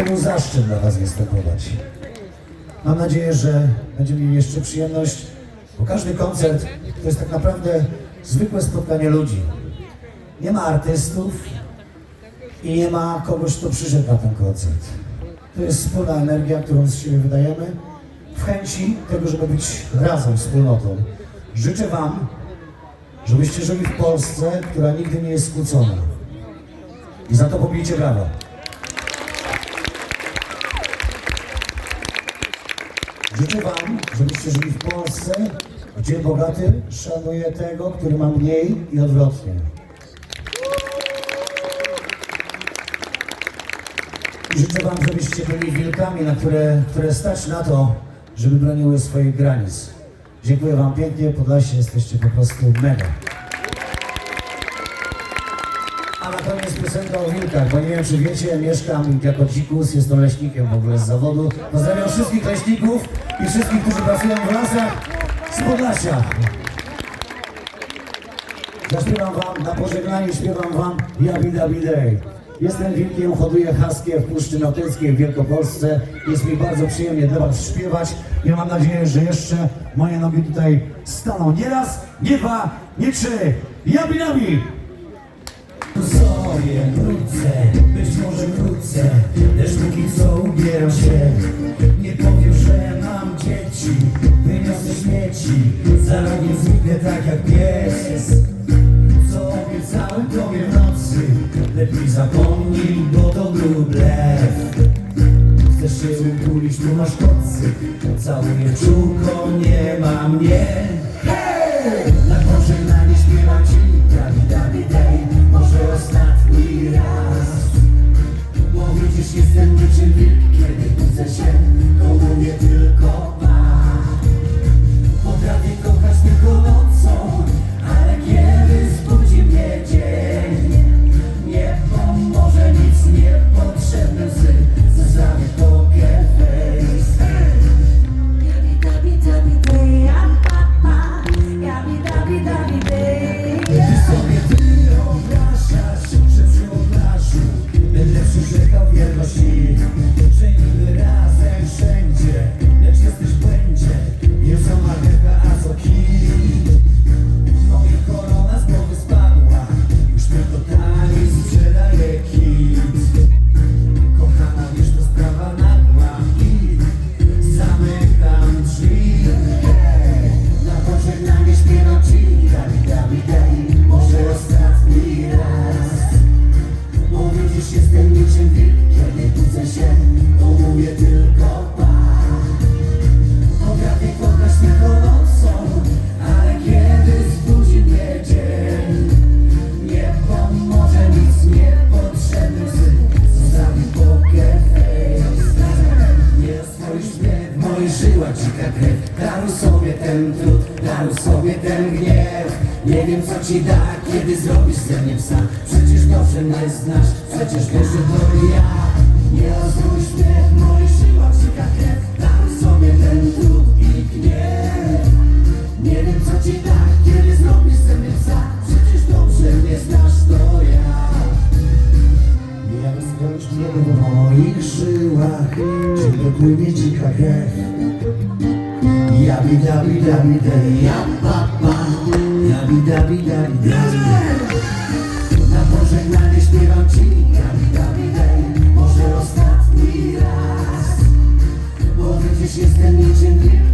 był zaszczyt dla Was występować. Mam nadzieję, że będziemy mieli jeszcze przyjemność, bo każdy koncert to jest tak naprawdę zwykłe spotkanie ludzi. Nie ma artystów i nie ma kogoś, kto przyszedł na ten koncert. To jest wspólna energia, którą z siebie wydajemy w chęci tego, żeby być razem, wspólnotą. Życzę Wam, żebyście żyli w Polsce, która nigdy nie jest skłócona. I za to pobijcie brawa. Życzę Wam, żebyście żyli w Polsce, gdzie bogaty szanuje tego, który ma mniej i odwrotnie. I życzę Wam, żebyście byli wilkami, na które, które stać na to, żeby broniły swoich granic. Dziękuję Wam pięknie, Podlasie jesteście po prostu mega. A na koniec piosenka o wilkach, bo nie wiem czy wiecie, mieszkam jako dzikus, jestem leśnikiem w ogóle z zawodu. Pozdrawiam wszystkich leśników i wszystkich, którzy pracują w lasach z Podlasia. Zaśpiewam wam, na pożegnanie śpiewam wam Yabi Dabi. Jestem wilkiem, hoduję haskie w Puszczy Nautyckiej w Wielkopolsce. Jest mi bardzo przyjemnie dla was śpiewać. Ja mam nadzieję, że jeszcze moje nogi tutaj staną. Nie raz, nie dwa, nie trzy. Yabi Dabi! Sobie wrócę, być może wrócę Lecz póki co ubieram się. Nie powiem, że mam dzieci Wyniosę śmieci Za rogiem zniknę tak jak pies. Co obiecałem tobie w nocy Lepiej zapomnij, bo to grób lew Chcesz się utulić, tu masz kocyk Całuję czółko, nie ma mnie! Widzisz, jestem niczym wilk Kiedy budzę się, ten trud, daruj sobie ten gniew. Nie wiem co ci da, kiedy zrobisz ze mnie psa. Przecież dobrze mnie znasz, przecież wiesz, że to ja. Nie mnie w moich żyłach dzika krew Daruj sobie ten trud i gniew. Nie wiem co ci da, kiedy zrobisz ze mnie psa. Przecież dobrze mnie znasz, to ja. Ja wystarcz mnie moich żyłach, ciągle płynie Dabi dabi daj, ja pa pa Yabi dabi dabi daj Na pożegnanie śpiewam ci Yabi dabi daj Może ostatni raz Bo widzisz jestem niczym wilk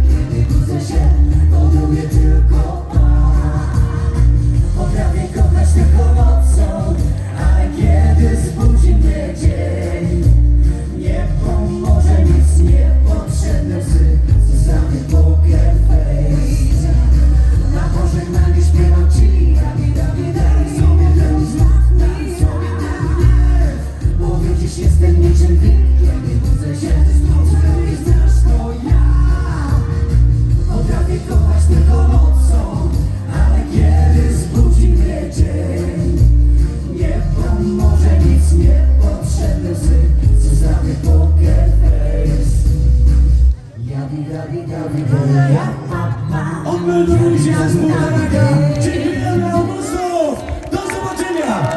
Jabi, jabi, jabi, jabi, ja, pa, pa. Od Meldury z Bułgaraka. Dziękujemy Augustów. Do zobaczenia.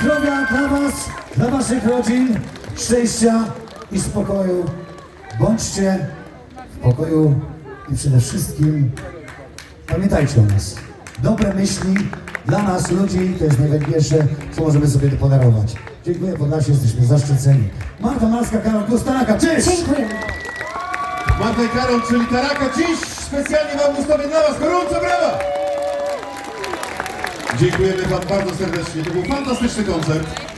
Zdrowia dla was, dla waszych rodzin. szczęścia i spokoju. Bądźcie w pokoju i przede wszystkim pamiętajcie o nas. Dobre myśli dla nas, ludzi, to jest najważniejsze, co możemy sobie podarować. Dziękuję Podlasie, jesteśmy zaszczyceni. Marta Malska, Karol Kostaraka, cześć! Marta i Karol, czyli Taraka, dziś specjalnie wam ustawię dla was gorące brawa! Dziękujemy wam bardzo serdecznie, to był fantastyczny koncert.